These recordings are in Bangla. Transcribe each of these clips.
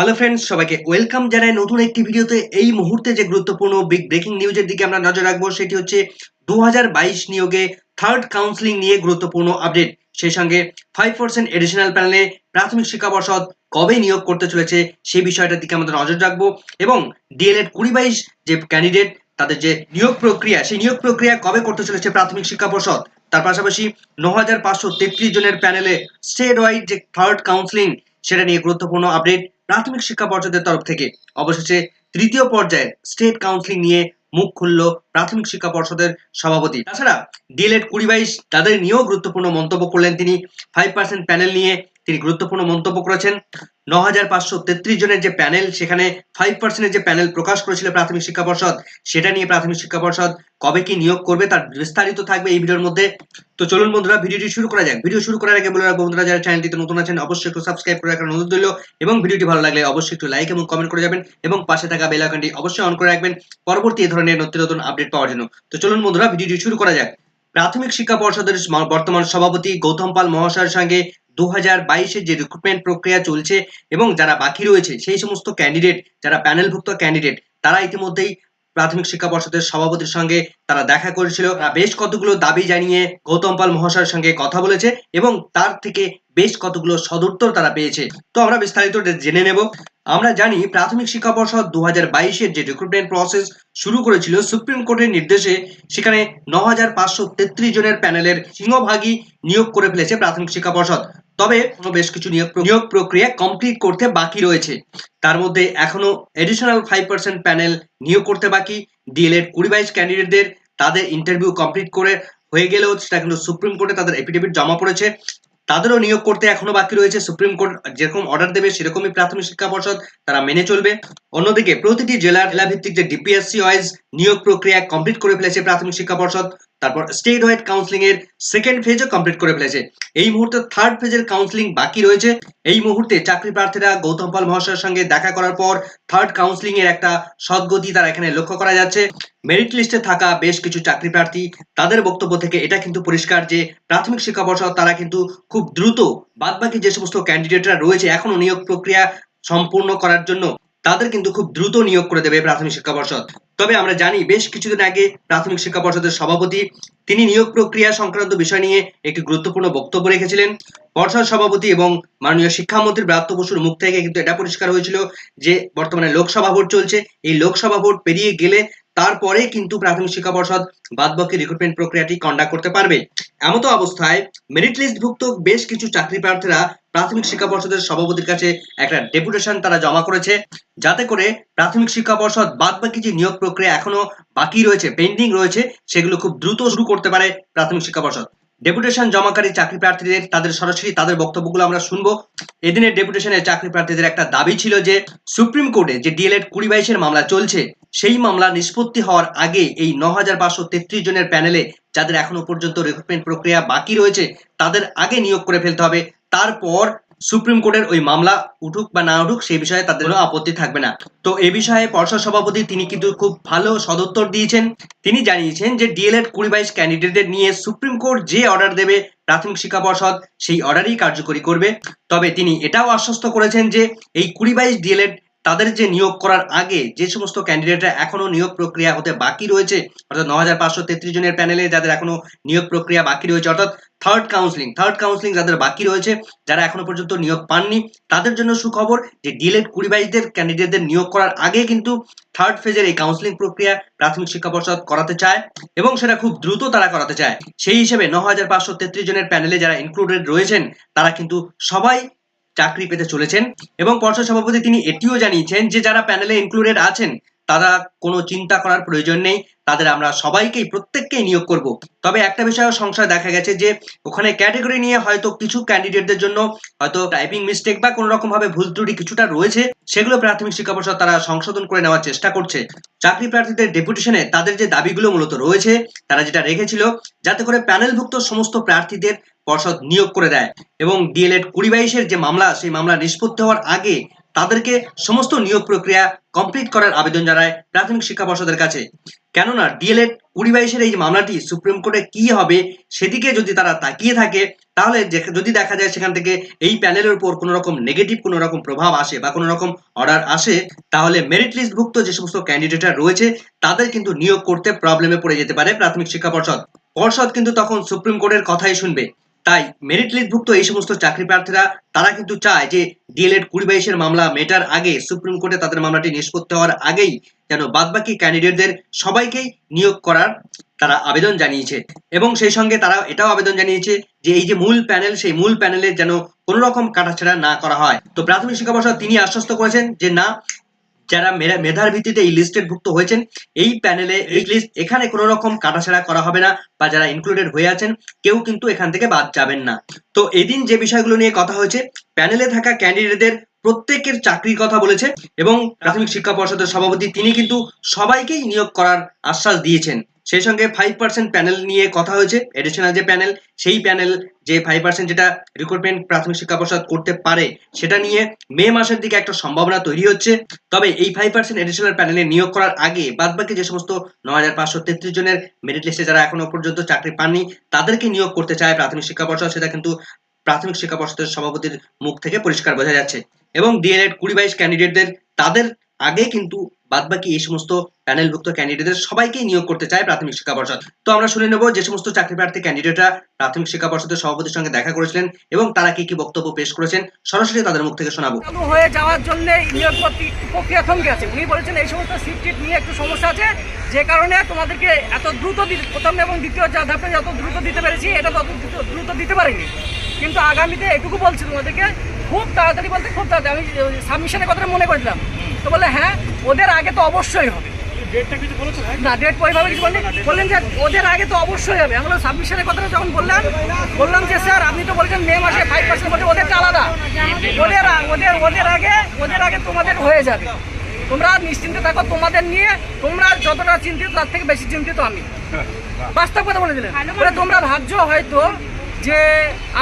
হ্যালো ফ্রেন্ডস সবাইকে ওয়েলকাম জানাই নতুন একটি ভিডিওতে। এই মুহূর্তে যে গুরুত্বপূর্ণ বিগ ব্রেকিং নিউজের দিকে আমরা নজর রাখব, সেটি হচ্ছে দু বাইশ নিয়োগে থার্ড কাউন্সিলিং নিয়ে গুরুত্বপূর্ণ আপডেট সেই সঙ্গে ফাইভ পার্সেন্ট এডিশনাল প্যানেলে প্রাথমিক শিক্ষা পর্ষদ কবে নিয়োগ করতে চলেছে সেই বিষয়টার দিকে আমাদের নজর রাখব। এবং ডিএলএড কুড়ি বাইশ যে ক্যান্ডিডেট তাদের যে নিয়োগ প্রক্রিয়া, সেই নিয়োগ প্রক্রিয়া কবে করতে চলেছে প্রাথমিক শিক্ষা পর্ষদ? তার পাশাপাশি ন হাজার পাঁচশো তেত্রিশ জনের প্যানেলে স্টেট ওয়াইড যে থার্ড কাউন্সিলিং সেটা নিয়ে গুরুত্বপূর্ণ আপডেট প্রাথমিক শিক্ষা পর্ষদের তরফ থেকে অবশেষে তৃতীয় পর্যায়ে স্টেট কাউন্সিলিং নিয়ে মুখ খুলল প্রাথমিক শিক্ষা পর্ষদের সভাপতি। তাছাড়া ডিএলএড কুড়ি বাইশ তাদের নিয়েও গুরুত্বপূর্ণ মন্তব্য করলেন তিনি। ফাইভ পার্সেন্ট প্যানেল নিয়ে তিনি গুরুত্বপূর্ণ মন্তব্য করেছেন। ন হাজার পাঁচশো তেত্রিশ জনের যে প্যানেল, সেখানে ফাইভ পার্সেন্টের যে প্যানেল প্রকাশ করেছিল প্রাথমিক শিক্ষা পর্ষদ, সেটা নিয়ে প্রাথমিক শিক্ষা পর্ষদ কবে কি নিয়োগ করবে তার বিস্তারিত থাকবে এই ভিডিওর মধ্যে। তো চলুন বন্ধুরা, ভিডিওটি শুরু করা যাক। ভিডিও শুরু করার আগে বলে রাখব বন্ধুরা, যারা চ্যানেলটিতে নতুন আছেন, অবশ্যই একটু সাবস্ক্রাইব করে রাখার অনুরোধ রইল এবং ভিডিওটি ভালো লাগলে অবশ্যই একটু লাইক এবং কমেন্ট করে যাবেন এবং পাশে থাকা বেল আইকনটি অবশ্যই অন করে রাখবেন। পরবর্তী এই ধরনের নতুন নতুন আপডেট পাওয়ার জন্য। তো চলুন বন্ধুরা, ভিডিওটি শুরু করা যাক। প্রাথমিক শিক্ষা পর্ষদের বর্তমান সভাপতি গৌতম পাল মহাশয়ের সঙ্গে দু হাজার যে রিক্রুটমেন্ট প্রক্রিয়া চলছে এবং যারা বাকি রয়েছে, সেই সমস্ত ক্যান্ডিডেট যারা প্যানেলভুক্ত ক্যান্ডিডেট তারা ইতিমধ্যেই প্রাথমিক শিক্ষা পর্ষদের সভাপতির সঙ্গে তারা দেখা করেছিল। বেশ কতগুলো দাবি জানিয়ে গৌতম পাল মহাশয়ের সঙ্গে কথা বলেছে এবং তার থেকে বেশ কতগুলো সদুত্তর তারা পেয়েছে। তো আমরা বিস্তারিত জেনে নেব। আমরা জানি প্রাথমিক শিক্ষা পর্ষদ দু হাজার বাইশের যে রিক্রুটমেন্ট প্রসেস শুরু করেছিল, সুপ্রিম কোর্টের নির্দেশে সেখানে ন হাজার পাঁচশো তেত্রিশ জনের প্যানেলের সিংহভাগই নিয়োগ করে ফেলেছে প্রাথমিক শিক্ষা পর্ষদ। তবে বেশ কিছু নিয়োগ নিয়োগ প্রক্রিয়া কমপ্লিট করতে বাকি রয়েছে। তার মধ্যে এখনও এডিশনাল ফাইভ পার্সেন্ট প্যানেল নিয়োগ করতে বাকি। ডিএলএড কুড়ি বাইশ ক্যান্ডিডেটদের তাদের ইন্টারভিউ কমপ্লিট করে হয়ে গেলেও সেটা কিন্তু সুপ্রিম কোর্টে তাদের এফিডেভিট জমা পড়েছে। তাদেরও নিয়োগ করতে এখনও বাকি রয়েছে। সুপ্রিম কোর্ট যেরকম অর্ডার দেবে, সেরকমই প্রাথমিক শিক্ষা পর্ষদ তারা মেনে চলবে। অন্যদিকে প্রতিটি জেলার জেলা ভিত্তিক যে ডিপিএসসি ওয়াইজ নিয়োগ প্রক্রিয়া কমপ্লিট করে ফেলেছে প্রাথমিক শিক্ষা পর্ষদ। তারপর স্টেট ওয়াইড কাউন্সিলিং এর সেকেন্ড ফেজও কমপ্লিট করে ফেলেছে। এই মুহূর্তে থার্ড ফেজের কাউন্সিলিং বাকি রয়েছে। এই মুহূর্তে চাকরি প্রার্থীরা গৌতম পাল মহাশয়ের সঙ্গে দেখা করার পর থার্ড কাউন্সিলিং এর একটা সদ্গতি তারা এখানে লক্ষ্য করা যাচ্ছে। মেরিট লিস্টে থাকা বেশ কিছু চাকরি প্রার্থী, তাদের বক্তব্য থেকে এটা কিন্তু পরিষ্কার যে প্রাথমিক শিক্ষা পর্ষদ তারা কিন্তু খুব দ্রুত বাদবাকি যে সমস্ত ক্যান্ডিডেটরা রয়েছে, এখনও নিয়োগ প্রক্রিয়া সম্পূর্ণ করার জন্য তাদের কিন্তু খুব দ্রুত নিয়োগ করে দেবে প্রাথমিক শিক্ষা পর্ষদ। তবে আমরা জানি বেশ কিছুদিন আগে প্রাথমিক শিক্ষা পর্ষদের সভাপতি, তিনি নিয়োগ প্রক্রিয়া সংক্রান্ত বিষয় নিয়ে একটি গুরুত্বপূর্ণ বক্তব্য রেখেছিলেন। পর্ষদ সভাপতি এবং মাননীয় শিক্ষামন্ত্রী ব্রাত্য বসুর মুখ থেকে কিন্তু এটা পরিষ্কার হয়েছিল যে বর্তমানে লোকসভা ভোট চলছে। এই লোকসভা ভোট পেরিয়ে গেলে তারপরে কিন্তু প্রাথমিক শিক্ষা পর্ষদ বাদবাকি রিক্রুটমেন্ট প্রক্রিয়াটি কন্ডাক্ট করতে পারবে। এমতো অবস্থায় মেরিট লিস্টভুক্ত বেশ কিছু চাকরি প্রার্থীরা প্রাথমিক শিক্ষা পর্ষদের সভাপতির কাছে একটা ডেপুটেশন তারা জমা করেছে। যাতে করে প্রাথমিক শিক্ষা পর্ষদ বাদ বাকি যে নিয়োগ প্রক্রিয়া এখনও বাকি রয়েছে পেন্ডিং রয়েছে, সেগুলো খুব দ্রুত শুরু করতে পারে প্রাথমিক শিক্ষা পর্ষদ। ডেপুটেশন জমাকারী চাকরি প্রার্থীদের, তাদের সরাসরি তাদের বক্তব্যগুলো আমরা শুনব। এদিনের ডেপুটেশনের চাকরি প্রার্থীদের একটা দাবি ছিল যে সুপ্রিম কোর্টে যে ডিএলএড কুড়ি বাইশের মামলা চলছে, সেই মামলা নিষ্পত্তি হওয়ার আগে এই ন হাজার তেত্রিশ জনের প্যানেলে, যাদের এখনও পর্যন্ত রিক্রুটমেন্ট প্রক্রিয়া বাকি রয়েছে, তাদের আগে নিয়োগ করে ফেলতে হবে। তারপর সুপ্রিম কোর্টের ওই মামলা উঠুক বা না উঠুক, সেই বিষয়ে তাদের কোনো আপত্তি থাকবে না। তো এ বিষয়ে পর্ষদ সভাপতি তিনি কিন্তু খুব ভালো সদুত্তর দিয়েছেন। তিনি জানিয়েছেন যে ডিএলএড কুড়ি বাইশ ক্যান্ডিডেটদের নিয়ে সুপ্রিম কোর্ট যে অর্ডার দেবে প্রাথমিক শিক্ষা পর্ষদ, সেই অর্ডারই কার্যকরী করবে। তবে তিনি এটাও আশ্বস্ত করেছেন যে এই কুড়ি বাইশ ডিএলএড তাদের যে নিয়োগ করার আগে যে সমস্ত ক্যান্ডিডেটরা এখনও নিয়োগ প্রক্রিয়া হতে বাকি রয়েছে, অর্থাৎ ন হাজার পাঁচশো তেত্রিশ জনের প্যানেলে যাদের এখনও নিয়োগ প্রক্রিয়া বাকি রয়েছে, অর্থাৎ থার্ড কাউন্সিলিং থার্ড কাউন্সিলিং যাদের বাকি রয়েছে, যারা এখনও পর্যন্ত নিয়োগ পাননি, তাদের জন্য সুখবর যে ডিএলএড কুড়ি বাইশদের ক্যান্ডিডেটদের নিয়োগ করার আগে কিন্তু থার্ড ফেজের এই কাউন্সিলিং প্রক্রিয়া প্রাথমিক শিক্ষা পর্ষদ করাতে চায় এবং সেটা খুব দ্রুত তারা করাতে চায়। সেই হিসেবে ন হাজার পাঁচশো তেত্রিশ জনের প্যানেলে যারা ইনক্লুডেড রয়েছেন, তারা কিন্তু সবাই চাকরি পেতে চলেছেন এবং পর্ষদ সভাপতি তিনি এটিও জানিয়েছেন যে যারা প্যানেলে ইনক্লুডেড আছেন, তারা কোনো চিন্তা করার প্রয়োজন নেই, তাদের আমরা সবাইকেই, প্রত্যেককেই নিয়োগ করব। তবে একটা বিষয়ে সংশয় দেখা গেছে যে ওখানে ক্যাটাগরি নিয়ে হয়তো কিছু ক্যান্ডিডেটদের জন্য হয়তো টাইপিং মিস্টেক বা কোনো রকম ভাবে ভুল ত্রুটি কিছুটা রয়েছে, সেগুলো প্রাথমিক শিক্ষা পর্ষদ তারা সংশোধন করে নেওয়ার চেষ্টা করছে। চাকরি প্রার্থীদের ডেপুটেশনে তাদের যে দাবিগুলো মূলত রয়েছে, তারা যেটা রেখেছিল, যাতে করে প্যানেলভুক্ত সমস্ত প্রার্থীদের পর্ষদ নিয়োগ করে দেয় এবং ডিএলএড কুড়ি বাইশের যে মামলা, সেই মামলা নিষ্পত্তি হওয়ার আগে তাদেরকে সমস্ত নিয়োগ প্রক্রিয়া কমপ্লিট করার আবেদন জানায় প্রাথমিক শিক্ষা পর্ষদের কাছে। কেননা ডিএলএড কুড়ি বাইশের এই মামলাটি সুপ্রিম কোর্টে কি হবে সেদিকে যদি তারা তাকিয়ে থাকে, তাহলে যদি দেখা যায় সেখান থেকে এই প্যানেলের উপর কোনো রকম নেগেটিভ কোনো রকম প্রভাব আসে বা কোনো রকম অর্ডার আসে, তাহলে মেরিট লিস্টভুক্ত যে সমস্ত ক্যান্ডিডেটরা রয়েছে, তাদের কিন্তু নিয়োগ করতে প্রবলেমে পড়ে যেতে পারে প্রাথমিক শিক্ষা পর্ষদ। পর্ষদ কিন্তু তখন সুপ্রিম কোর্টের কথাই শুনবে। তাই মেরিট লিস্টভুক্ত এই সমস্ত চাকরি প্রার্থীরা, তারা কিন্তু চায় যে ডিএলএড কুড়ি বাইশের মামলা মেটার আগে সুপ্রিম কোর্টে তাদের মামলাটি নিষ্পত্তি হওয়ার আগেই যেন বাদবাকি ক্যান্ডিডেটদের সবাইকেই নিয়োগ করার তারা আবেদন জানিয়েছে। এবং সেই সঙ্গে তারা এটাও আবেদন জানিয়েছে যে এই যে মূল প্যানেল সেই মূল প্যানেলের যেন কোনো রকম কাটাছেড়া না করা হয়। তো প্রাথমিক শিক্ষা পর্ষদ তিনি আশ্বস্ত করেছেন যে না যারা মেধার ভিত্তিতে এই লিস্টেড ভুক্ত হয়েছেন, এই প্যানেলে এই লিস্ট এখানে কোনো রকম কাটাছেড়া করা হবে না বা যারা ইনক্লুডেড হয়ে আছেন, কেউ কিন্তু এখান থেকে বাদ যাবেন না। তো এদিন যে বিষয়গুলো নিয়ে কথা হয়েছে প্যানেলে থাকা ক্যান্ডিডেটদের প্রত্যেকের চাকরির কথা বলেছে এবং প্রাথমিক শিক্ষা পর্ষদের সভাপতি, তিনি কিন্তু সবাইকেই নিয়োগ করার আশ্বাস দিয়েছেন। সেই সঙ্গে ফাইভ পার্সেন্ট প্যানেল নিয়ে কথা হয়েছে। এডিশনাল যে প্যানেল সেই প্যানেল যে ফাইভ পার্সেন্ট যেটা রিক্রুটমেন্ট প্রাথমিক শিক্ষা পর্ষদ করতে পারে, সেটা নিয়ে মে মাসের দিকে একটা সম্ভাবনা তৈরি হচ্ছে। তবে এই ফাইভ পার্সেন্ট এডিশনাল প্যানেলে নিয়োগ করার আগে বাদবাকি যে সমস্ত নয় হাজার পাঁচশো তেত্রিশ জনের মেরিট লিস্টে যারা এখনও পর্যন্ত চাকরি পাননি, তাদেরকে নিয়োগ করতে চায় প্রাথমিক শিক্ষা পর্ষদ। সেটা কিন্তু প্রাথমিক শিক্ষা পর্ষদের সভাপতির মুখ থেকে পরিষ্কার বোঝা যাচ্ছে। এবং ডিএলএড কুড়ি বাইশ ক্যান্ডিডেটদের তাদের আগে কিন্তু বাদবাকি এই সমস্ত প্যানেলভুক্ত ক্যান্ডিডেটদের সবাইকেই নিয়োগ করতে চায় প্রাথমিক শিক্ষা পর্ষদ। তো আমরা শুনে নেব যে সমস্ত চাকরি প্রার্থী ক্যান্ডিডেটরা প্রাথমিক শিক্ষা পর্ষদের সভাপতির সঙ্গে দেখা করেছিলেন এবং তারা কি কি বক্তব্য পেশ করেছেন সরাসরি তাদের মুখ থেকে শোনাবো। হয়ে যাওয়ার জন্য নিয়োগ প্রক্রিয়া থমকে আছে। উনি বলেছেন এই সমস্ত সিট নিয়ে একটু সমস্যা আছে। যে কারণে তোমাদেরকে এত দ্রুত প্রথম এবং দ্বিতীয় ধাপে যত দ্রুত দিতে পেরেছি, এটা তত দ্রুত- দিতে পারিনি। কিন্তু আগামীতে এটুকু বলছিল ওদেরকে খুব তাড়াতাড়ি বলতে খুব তাড়াতাড়ি আমি সাবমিশনের কথাটা মনে করেছিলাম। তো বললে হ্যাঁ ওদের আগে তো অবশ্যই হবে। না ডেট ওইভাবে কিছু বলেন। বললেন যে ওদের আগে তো অবশ্যই হবে। সাবমিশনের কথাটা যখন বললাম বললাম যে স্যার আপনি তো বলছেন মে মাসে ফাইভ পার্সেন্ট ওদেরটা আলাদা। ওদের ওদের ওদের আগে ওদের আগে তোমাদের হয়ে যাবে। তোমরা নিশ্চিন্তে থাকো তোমাদের নিয়ে। তোমরা যতটা চিন্তিত তার থেকে বেশি চিন্তিত আমি। বাস্তব কথা বলে দিলেন। তোমরা ভাবছ হয়তো যে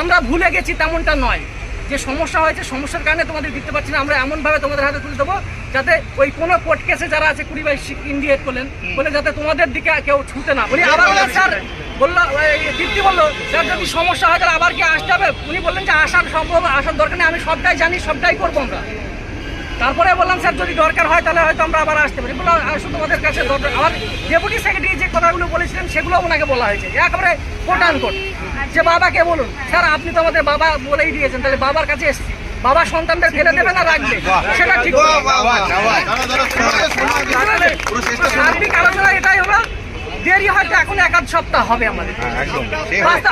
আমরা ভুলে গেছি তেমনটা নয়। যে সমস্যা হয়েছে সমস্যার কারণে তোমাদের দিতে পারছি না। আমরা এমনভাবে তোমাদের হাতে তুলে দেবো যাতে ওই কোনো কোর্ট কেসে যারা আছে কুড়ি বাইশ ইন্ডিয়েট করলেন বলে যাতে তোমাদের দিকে কেউ ছুটে না। বলি আবার স্যার বলল তৃপ্তি বলল স্যার যদি সমস্যা হয় তাহলে আবার কি আসতে হবে? উনি বললেন যে আসার সম্ভব আসার দরকার নেই আমি সবটাই জানি সবটাই করব আমরা। তারপরে বললাম স্যার যদি দরকার হয় তাহলে হয়তো আমরা আবার আসতে পারি। বললাম আসলে তোমাদের কাছে দরকার আমার ডেপুটি সেক্রেটারি যে কথাগুলো বলেছিলেন সেগুলো ওনাকে বলা হয়েছে একেবারে কোট আন কোট যে বাবাকে বলুন স্যার আপনি তো আমাদের বাবা বলেই দিয়েছেন তাহলে বাবার কাছে এসছি বাবা সন্তানদের ফেলে দেবে না রাখবে সেটা ঠিক সার্বিক আলোচনা এটাই হলো দেরি হয়তো এখন এক আধ সপ্তাহ হবে আমাদের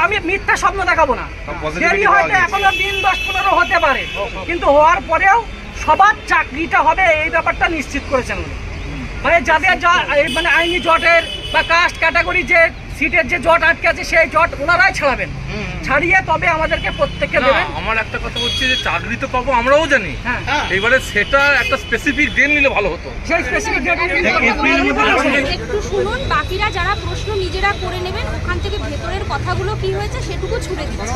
আমি মিথ্যা স্বপ্ন দেখাবো না দেরি হয়তো। এখনও দিন দশ পনেরো হতে পারে কিন্তু হওয়ার পরেও সবার চাকরিটা হবে এই ব্যাপারটা নিশ্চিত করেছেন মানে যাদের যা- মানে আইনি জটের বা কাস্ট ক্যাটাগরি যে সিটের যে জট আটকে আছে সেই জট ওনারাই ছাড়াবেন। ছাড়িয়ে তবে আমাদেরকে প্রত্যেককে না দেবেন। আমার একটা কথা হচ্ছে যে চাকরি তো পাবো আমরাও জানি। হ্যাঁ। এবারে সেটা একটা স্পেসিফিক ডেট নিলে ভালো হতো। সেই স্পেসিফিক ডেট একটু শুনুন বাকিরা যারা প্রশ্ন নিজেরা করে নেবেন ওখান থেকে ভেতরের কথাগুলো কি হয়েছে সেটুকু ছুড়ে দিচ্ছি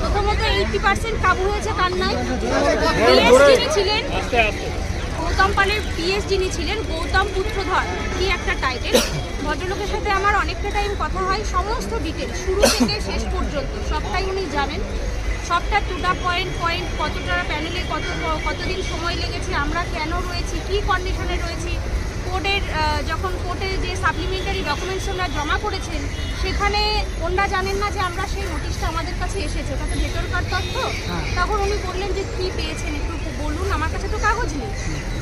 প্রথমত এইটি পার্সেন্ট কাবু হয়েছে তার নাই যিনি ছিলেন গৌতম পালের পিএস যিনি ছিলেন গৌতম পুত্রধর। কি একটা টাইটেল ভদ্রলোকের সাথে আমার অনেকটা টাইম কথা হয়। সমস্ত ডিটেল শুরু থেকে শেষ পর্যন্ত সবটাই উনি জানেন। সবটা টুটা পয়েন্ট পয়েন্ট কতটা প্যানেলে কত কতদিন সময় লেগেছে আমরা কেন রয়েছি কী কন্ডিশনে রয়েছি। কোর্টের যখন কোর্টে যে সাপ্লিমেন্টারি ডকুমেন্টস আমরা জমা করেছেন সেখানে ওনারা জানেন না যে আমরা সেই নোটিশটা আমাদের কাছে এসেছে। ওটা তো ভেতরকার তথ্য। তখন উনি বললেন যে কী পেয়েছেন একটু বলুন আমার কাছে তো কাগজ নেই।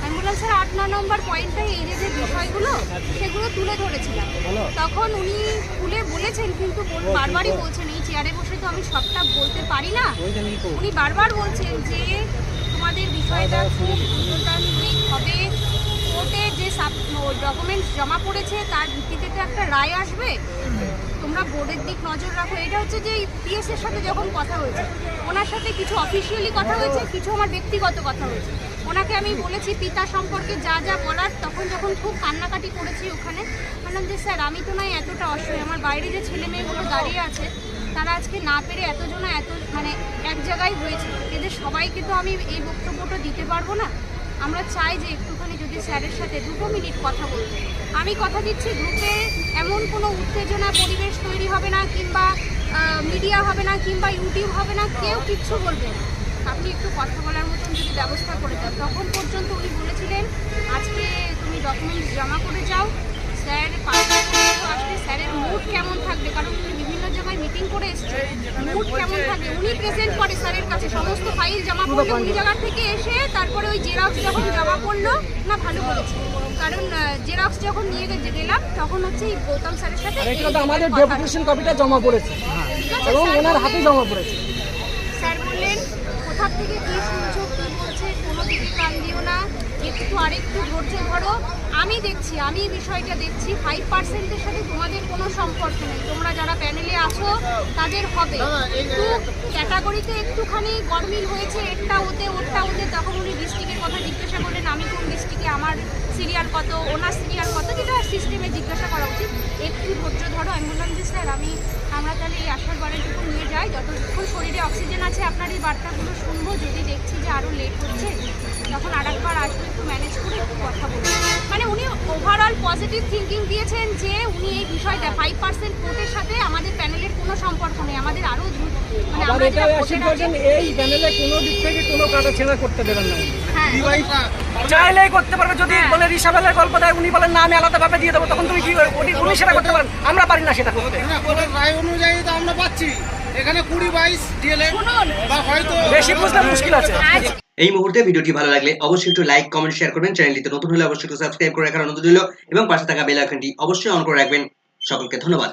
আমি বললাম স্যার আট ন নম্বর পয়েন্টটাই এই যে যে বিষয়গুলো সেগুলো তুলে ধরেছিলাম। তখন উনি খুলে বলেছেন কিন্তু বারবারই বলছেন এই চেয়ারে বসে তো আমি সবটা বলতে পারি না। উনি বারবার বলছেন যে তোমাদের বিষয়টা খুব দ্রুততান্ত্রিক হবে। কোর্টে যে ডকুমেন্টস জমা পড়েছে তার ভিত্তিতে তো একটা রায় আসবে। তোমরা বোর্ডের দিক নজর রাখো। এটা হচ্ছে যে পিএস এর সাথে যখন কথা হয়েছে, ওনার সাথে কিছু অফিসিয়ালি কথা হয়েছে, কিছু আমার ব্যক্তিগত কথা হয়েছে। ওনাকে আমি বলেছি, পিতা সম্পর্কে যা যা বলার, তখন যখন খুব কান্নাকাটি করেছি ওখানে, বললাম যে, স্যার, আমি তো নয়, এতটা অসহায়। আমার বাইরে যে ছেলে মেয়েগুলো দাঁড়িয়ে আছে, তারা আজকে না পেরে এতজনা এত মানে এক জায়গায় হয়েছে। এদের সবাইকে তো আমি এই বক্তব্যটা দিতে পারব না। আমরা চাই যে একটুখানি যদি স্যারের সাথে দুটো মিনিট কথা বলতে। আমি কথা দিচ্ছি, গ্রুপে এমন কোনো উত্তেজনা পরিবেশ তৈরি হবে না কিংবা মিডিয়া হবে না কিংবা ইউটিউব হবে না, কেউ কিচ্ছু বলবে আপনি একটু কথা বলার মতন যদি ব্যবস্থা করে দেন, তখন পর্যন্ত উনি বলেছিলেন, আজকে তুমি ডকুমেন্টস জমা করে যাও। স্যার পাঁচটা আসলে স্যারের মুড কেমন থাকবে? কারণ মিটিং করে এসছে। মুড কেমন থাকবে উনি প্রেজেন্ট করে স্যারের কাছে। সমস্ত ফাইল জমা করলে উনি জায়গা থেকে এসে তারপরে ওই জেরক্স যখন জমা করল না ভালো করেছে। কারণ জেরক্স যখন নিয়ে গেলাম তখন হচ্ছে এই গৌতম স্যারের সাথে আমাদের ডেপুটেশন কপিটা জমা পড়েছে। এবং ওনার হাতে জমা পড়েছে। স্যার বললেন কোথা থেকে কি শুনছো কি বলছে কোনো দিকে কান দিও না। একটু আরেকটু ধৈর্য ধরো। আমি দেখছি আমি বিষয়টা দেখছি। ফাইভ পার্সেন্টের সাথে তোমাদের কোনো সম্পর্ক নেই। তোমরা যারা প্যানেলে আছো তাদের হবে। একটু ক্যাটাগরিতে একটুখানি গরমিল হয়েছে একটা ওতে ওটা ওতে তখন উনি ডিস্ট্রিক্টের কথা জিজ্ঞাসা করলেন আমি কোন ডিস্ট্রিক্টে আমার সিরিয়াল কত ওনার সিরিয়াল কত যেটা সিস্টেমে জিজ্ঞাসা করা উচিত। একটু ধৈর্য ধরো আমি বললাম যে স্যার আমি আমরা তাহলে এই আসার বারেটুকু নিয়ে যাই যতক্ষণ শরীরে অক্সিজেন আছে আপনার এই বার্তাগুলো শুনব। যদি দেখছি যে আরও লেট হচ্ছে তখন আর একবার আসব একটু ম্যানেজ করে একটু কথা বলব। মানে উনি ওভারঅল পজিটিভ থিঙ্কিং দিয়েছেন যে উনি এই বিষয়টা ফাইভ পার্সেন্ট কোর্টের সাথে আমাদের প্যানেলের কোনো সম্পর্ক নেই। আমাদের আরও মানে আমরা এই প্যানেলে কোনো দিক থেকে কোনো কাটা ছেঁড়া করতে দেবেন না। হ্যাঁ। চাইলেই করতে পারবে যদি হ্যাঁ। বলে রিসাবেলের গল্প দেয় উনি বলেন না আমি আলাদাভাবে দিয়ে দেবো। তখন তুমি কি উনি- উনি সেটা করতে পারেন। আমরা পারি না সেটা করতে। রায় অনুযায়ী তো আমরা পাচ্ছি। এখানে কুড়ি বাইশ ডিএলএ বা হয়তো বেশি বুঝতে মুশকিল আছে। এই মুহূর্তে ভিডিওটি ভালো লাগলে অবশ্যই একটু লাইক কমেন্ট শেয়ার করবেন। চ্যানেলটিতে নতুন হলে অবশ্যই একটু সাবস্ক্রাইব করে রাখার অনুরোধ রইল। এবং পাশে থাকা বেল আইকনটি অবশ্যই অন করে রাখবেন। সকলকে ধন্যবাদ।